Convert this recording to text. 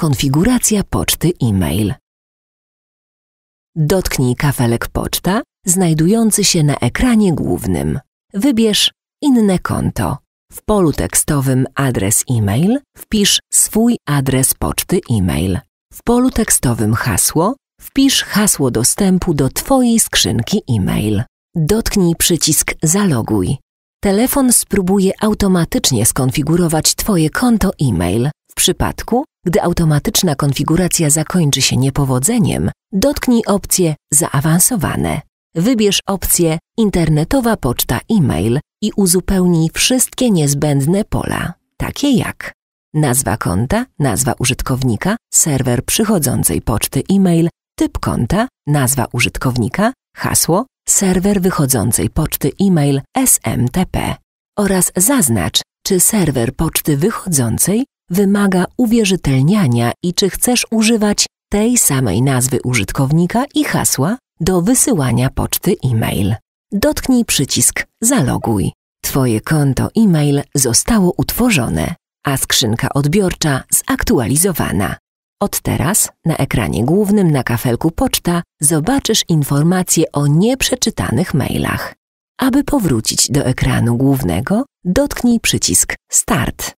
Konfiguracja poczty e-mail. Dotknij kafelek poczta znajdujący się na ekranie głównym. Wybierz Inne konto. W polu tekstowym adres e-mail wpisz swój adres poczty e-mail. W polu tekstowym hasło wpisz hasło dostępu do Twojej skrzynki e-mail. Dotknij przycisk Zaloguj. Telefon spróbuje automatycznie skonfigurować Twoje konto e-mail. W przypadku, gdy automatyczna konfiguracja zakończy się niepowodzeniem, dotknij opcję Zaawansowane. Wybierz opcję Internetowa poczta e-mail i uzupełnij wszystkie niezbędne pola, takie jak nazwa konta, nazwa użytkownika, serwer przychodzącej poczty e-mail, typ konta, nazwa użytkownika, hasło, serwer wychodzącej poczty e-mail SMTP oraz zaznacz, czy serwer poczty wychodzącej wymaga uwierzytelniania i czy chcesz używać tej samej nazwy użytkownika i hasła do wysyłania poczty e-mail. Dotknij przycisk Zaloguj. Twoje konto e-mail zostało utworzone, a skrzynka odbiorcza zaktualizowana. Od teraz na ekranie głównym na kafelku poczta zobaczysz informacje o nieprzeczytanych mailach. Aby powrócić do ekranu głównego, dotknij przycisk Start.